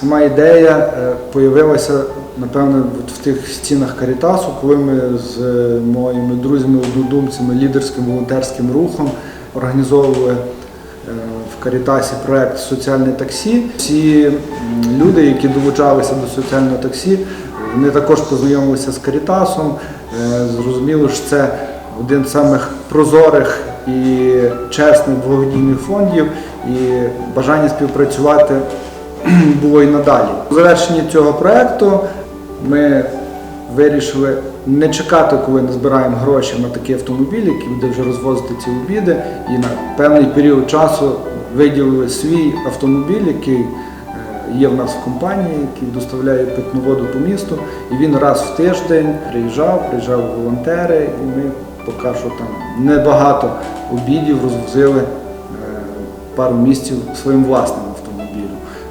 Сама ідея з'явилася, напевно, от в тих стінах Карітасу, коли ми з е, моїми друзями, однодумцями, лідерським волонтерським рухом організовували е, в Карітасі проект Соціальне таксі. Всі люди, які долучалися до соціального таксі, вони також познайомилися з Карітасом, е, зрозуміли, що це один з самих прозорих і чесних благодійних фондів, і бажання співпрацювати було і надалі. У завершенні цього проекту ми вирішили не чекати, коли назбираємо гроші на такий автомобіль, який буде вже розвозити ці обіди, і на певний період часу виділили свій автомобіль, який е, є в нас в компанії, який доставляє питну воду по місту. І він раз в тиждень приїжджав, приїжджали волонтери, і ми поки що там небагато обідів розвозили е, пару місяців своїм власним.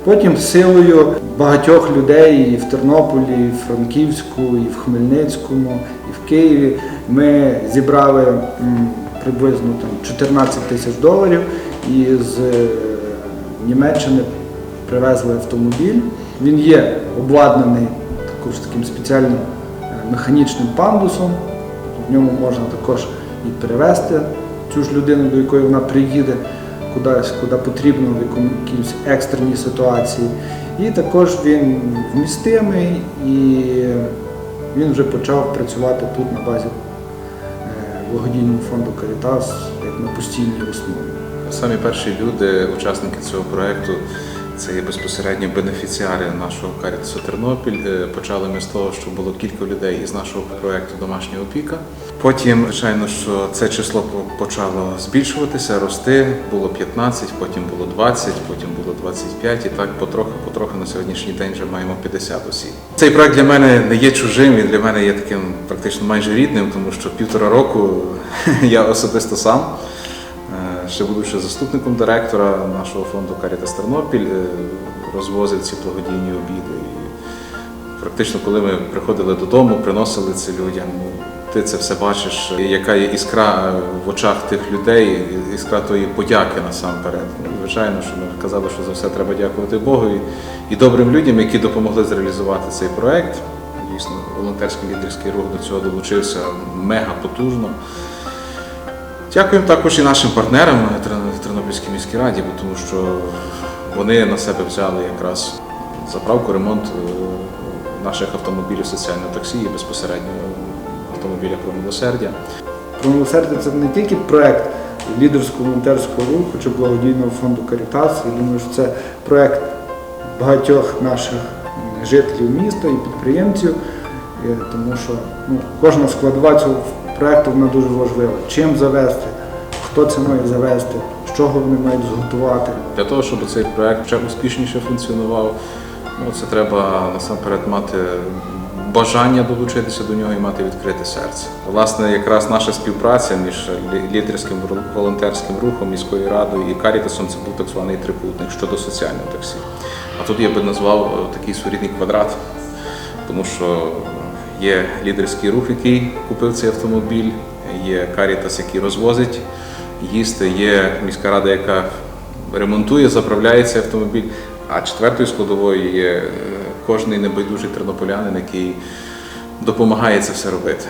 Потім силою багатьох людей і в Тернополі, і в Франківську, і в Хмельницькому, і в Києві ми зібрали приблизно там 14 тисяч доларів і з е, Німеччини привезли автомобіль. Він є обладнаний також таким спеціальним е, механічним пандусом. В ньому можна також і перевезти цю ж людину, до якої вона приїде кудись, куди потрібно в якійсь екстреній ситуації. І також він вмістимий і він вже почав працювати тут на базі е, благодійного фонду Карітас як на постійній основі. Самі перші люди, учасники цього проекту, це є безпосередньо бенефіціари нашого Карітасу Тернопіль. Е, Почали ми з того, що було кілька людей із нашого проекту Домашня опіка. Потім, звичайно, що це число почало збільшуватися, рости. Було 15, потім було 20, потім було 25, і так потроху на сьогоднішній день вже маємо 50 осіб. Цей проект для мене не є чужим, він для мене є таким практично майже рідним, тому що півтора року я особисто сам. Ще будучи заступником директора нашого фонду Карітас Тернопіль, е, розвозив ці благодійні обіди. І практично, коли ми приходили додому, приносили це людям, ну, ти це все бачиш, яка є іскра в очах тих людей, іскра тої подяки насамперед. Ну, Звичайно, що ми казали, що за все треба дякувати Богу і добрим людям, які допомогли зреалізувати цей проект. Дійсно, волонтерський лідерський рух до цього долучився мега потужно. Дякуємо також і нашим партнерам Тер- Тернопільській міській раді, тому що вони на себе взяли якраз заправку, ремонт е, наших автомобілів соціального таксі і безпосередньо автомобіля про милосердя. Про милосердя це не тільки проект лідерського волонтерського руху чи благодійного фонду Карітас. Думаю, що це проект багатьох наших жителів міста і підприємців, е, тому що ну, кожна складова цього проекту вона дуже важлива. Чим завести, хто це має завести, чого вони мають зготувати. Для того, щоб цей проект ще успішніше функціонував, ну, це треба насамперед мати бажання долучитися до нього і мати відкрите серце. Власне, якраз наша співпраця між лідерським волонтерським рухом, міською радою і Карітасом це був так званий трикутник щодо соціального таксі. А тут я би назвав е, такий своєрідний квадрат, тому що є лідерський рух, який купив цей автомобіль, є Карітас, який розвозить їсти, є міська рада, яка ремонтує, заправляє цей автомобіль. А четвертою складовою є е, кожний небайдужий тернополянин, який допомагає це все робити.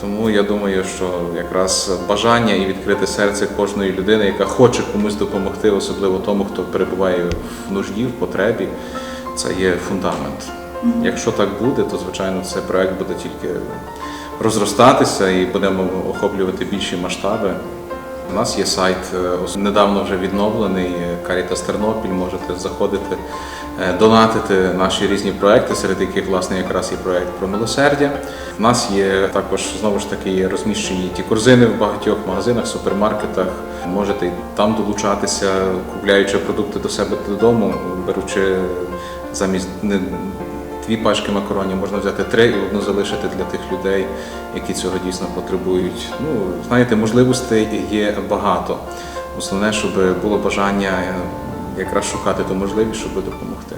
Тому я думаю, що якраз бажання і відкрите серце кожної людини, яка хоче комусь допомогти, особливо тому, хто перебуває в нужді, в потребі, це є фундамент. Якщо так буде, то звичайно цей проект буде тільки розростатися і будемо охоплювати більші масштаби. У нас є сайт, е, недавно вже відновлений Карітас Тернопіль. Можете заходити, е, донатити наші різні проекти, серед яких власне якраз і проект про милосердя. У нас є також знову ж таки розміщені ті корзини в багатьох магазинах, супермаркетах. Можете там долучатися, купляючи продукти до себе додому, беручи замість дві пачки макаронів, можна взяти три і одну залишити для тих людей, які цього дійсно потребують. Ну, знаєте, можливостей є багато. Основне, щоб було бажання якраз шукати ту можливість, щоб допомогти.